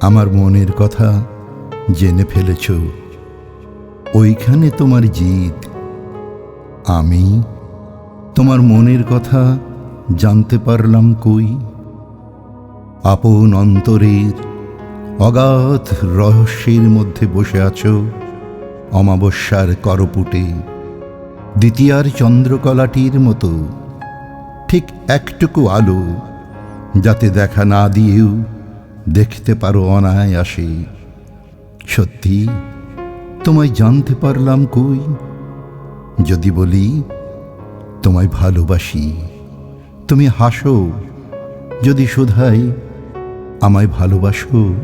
আমার মনের কথা জেনে ফেলেছ। ওইখানে তোমার জিদ। আমি তোমার মনের কথা জানতে পারলাম কই? আপন অন্তরের অগাধ রহস্যের মধ্যে বসে আছো অমাবস্যার করপুটে। দ্বিতীয়ার চন্দ্রকলাটির মতো ঠিক একটুকু আলো যাতে দেখা না দিয়েও দেখতে পারো অনায়াসে। সত্যি, তোমায় জানতে পারলাম কই? যদি বলি, তোমায় ভালোবাসি। তুমি হাসো, যদি শুধাই আমায় ভালোবাসো,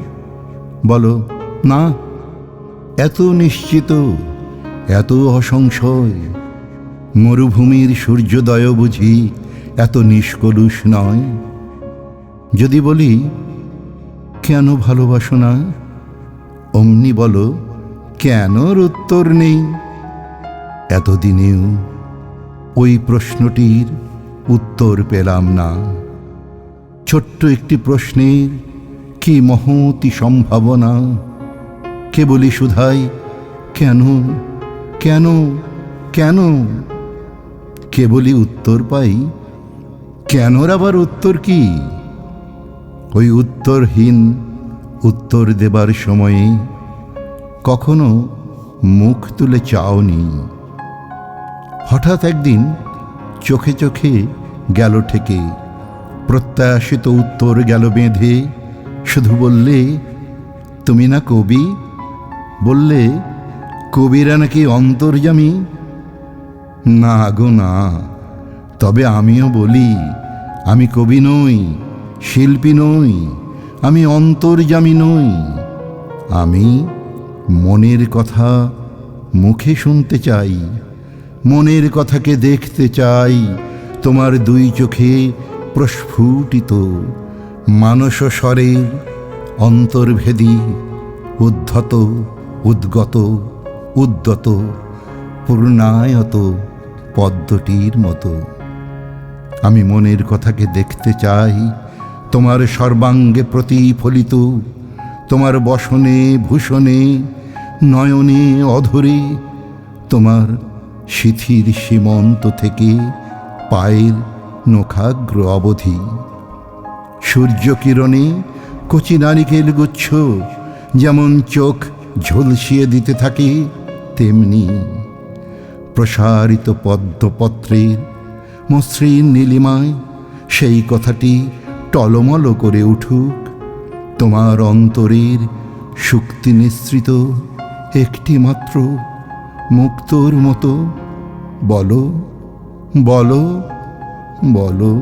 বলো, না, এত নিশ্চিত, এত অসংশয়, মরুভূমির সূর্যোদয় বুঝি এত নিষ্কলুষ নয়? যদি বলি কেন ভালোবাসো না? অমনি বলো কেনর উত্তর নেই? এতদিনেও ওই প্রশ্নটির উত্তর পেলাম না। ছোট্ট একটি প্রশ্নের কি মহতি সম্ভাবনা? কেবলই শুধাই কেন কেন কেন? কেবলই উত্তর পাই, কেনর আবার উত্তর কি? ওই উত্তরহীন উত্তর দেবার সময়ে কখনো মুখ তুলে চাওনি। হঠাৎ একদিন চোখে চোখে গেল ঠেকে, প্রত্যাশিত উত্তর গেল বেঁধে, শুধু বললে, তুমি না কবি? বললে, কবিরা নাকি অন্তর্যামী? না গো না, তবে আমিও বলি, আমি কবি নই। শিল্পী নই, আমি অন্তর্যামী নই। আমি মনের কথা মুখে শুনতে চাই, মনের কথাকে দেখতে চাই, তোমার দুই চোখে প্রস্ফুটিত মানস স্বরের অন্তর্ভেদী, উদ্ধত, উদ্গত, উদ্যত, পূর্ণায়ত পদ্মটির মতো। আমি মনের কথাকে দেখতে চাই তোমার সর্বাঙ্গে প্রতিফলিত, তোমার বসনে, ভূষণে, নয়নে, অধরে, তোমার শিথির সীমন্ত থেকে পায়ের নখাগ্র অবধি। সূর্যকিরণে কচি নারিকেল গুচ্ছ, যেমন চোখ ঝলসিয়ে দিতে থাকে, তেমনি প্রসারিত পদ্মপত্রের মসৃণ নীলিমায় সেই কথাটি টলমল করে উঠুক। তোমার অন্তরের শক্তি নিঃসৃত একটি মাত্র মুক্তর মতো। বলো বলো বলো।